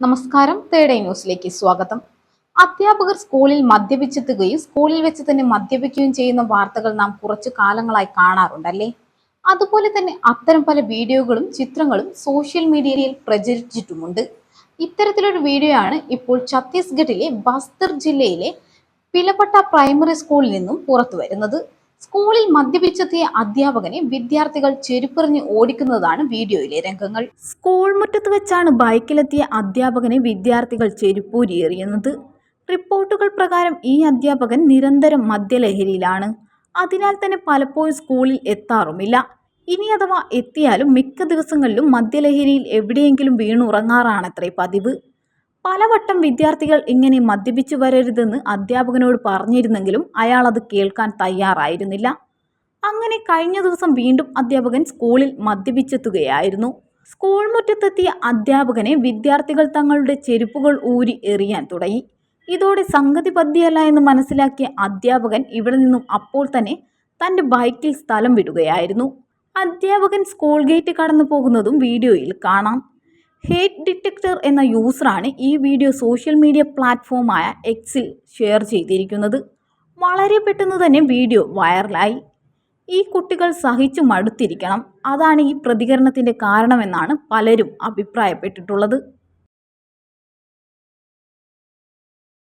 നമസ്കാരം. തേർഡ് ന്യൂസിലേക്ക് സ്വാഗതം. അധ്യാപകർ സ്കൂളിൽ മദ്യപിച്ചെത്തുകയും സ്കൂളിൽ വെച്ച് തന്നെ മദ്യപിക്കുകയും ചെയ്യുന്ന വാർത്തകൾ നാം കുറച്ചു കാലങ്ങളായി കാണാറുണ്ടല്ലേ അതുപോലെ തന്നെ അത്തരം പല വീഡിയോകളും ചിത്രങ്ങളും സോഷ്യൽ മീഡിയയിൽ പ്രചരിച്ചിട്ടുമുണ്ട്. ഇത്തരത്തിലൊരു വീഡിയോ ആണ് ഇപ്പോൾ ഛത്തീസ്ഗഡിലെ ബസ്തർ ജില്ലയിലെ പിലപട്ട പ്രൈമറി സ്കൂളിൽ നിന്നും പുറത്തു വരുന്നത് സ്കൂളിൽ മദ്യപിച്ചെത്തിയ അധ്യാപകനെ വിദ്യാർത്ഥികൾ ചെരുപ്പെറിഞ്ഞ് ഓടിക്കുന്നതാണ് വീഡിയോയിലെ രംഗങ്ങൾ. സ്കൂൾ മുറ്റത്ത് വെച്ചാണ് ബൈക്കിലെത്തിയ അധ്യാപകനെ വിദ്യാർത്ഥികൾ ചെരുപ്പൂരിയെറിയുന്നത്. റിപ്പോർട്ടുകൾ പ്രകാരം ഈ അധ്യാപകൻ നിരന്തരം മദ്യലഹരിയിലാണ്. അതിനാൽ തന്നെ പലപ്പോഴും സ്കൂളിൽ എത്താറുമില്ല. ഇനി അഥവാ എത്തിയാലും മിക്ക ദിവസങ്ങളിലും മദ്യലഹരിയിൽ എവിടെയെങ്കിലും വീണുറങ്ങാറാണത്രേ പതിവ്. പലവട്ടം വിദ്യാർത്ഥികൾ ഇങ്ങനെ മദ്യപിച്ചു വരരുതെന്ന് അധ്യാപകനോട് പറഞ്ഞിരുന്നെങ്കിലും അയാൾ അത് കേൾക്കാൻ തയ്യാറായിരുന്നില്ല. അങ്ങനെ കഴിഞ്ഞ ദിവസം വീണ്ടും അധ്യാപകൻ സ്കൂളിൽ മദ്യപിച്ചെത്തുകയായിരുന്നു. സ്കൂൾ മുറ്റത്തെത്തിയ അധ്യാപകനെ വിദ്യാർത്ഥികൾ തങ്ങളുടെ ചെരുപ്പുകൾ ഊരി എറിയാൻ തുടങ്ങി. ഇതോടെ സംഗതി പദ്യല്ല എന്ന് മനസ്സിലാക്കിയ അധ്യാപകൻ ഇവിടെ നിന്നും അപ്പോൾ തന്നെ തന്റെ ബൈക്കിൽ സ്ഥലം വിടുകയായിരുന്നു. അധ്യാപകൻ സ്കൂൾ ഗേറ്റ് കടന്നു പോകുന്നതും വീഡിയോയിൽ കാണാം. ഹേറ്റ് ഡിറ്റക്ടർ എന്ന യൂസറാണ് ഈ വീഡിയോ സോഷ്യൽ മീഡിയ പ്ലാറ്റ്ഫോമായ എക്സിൽ ഷെയർ ചെയ്തിരിക്കുന്നത്. വളരെ പെട്ടെന്ന് തന്നെ വീഡിയോ വൈറലായി ഈ കുട്ടികൾ സഹിച്ചു മടുത്തിരിക്കണം. അതാണ് ഈ പ്രതികരണത്തിന്റെ കാരണമെന്നാണ് പലരും അഭിപ്രായപ്പെട്ടിട്ടുള്ളത്.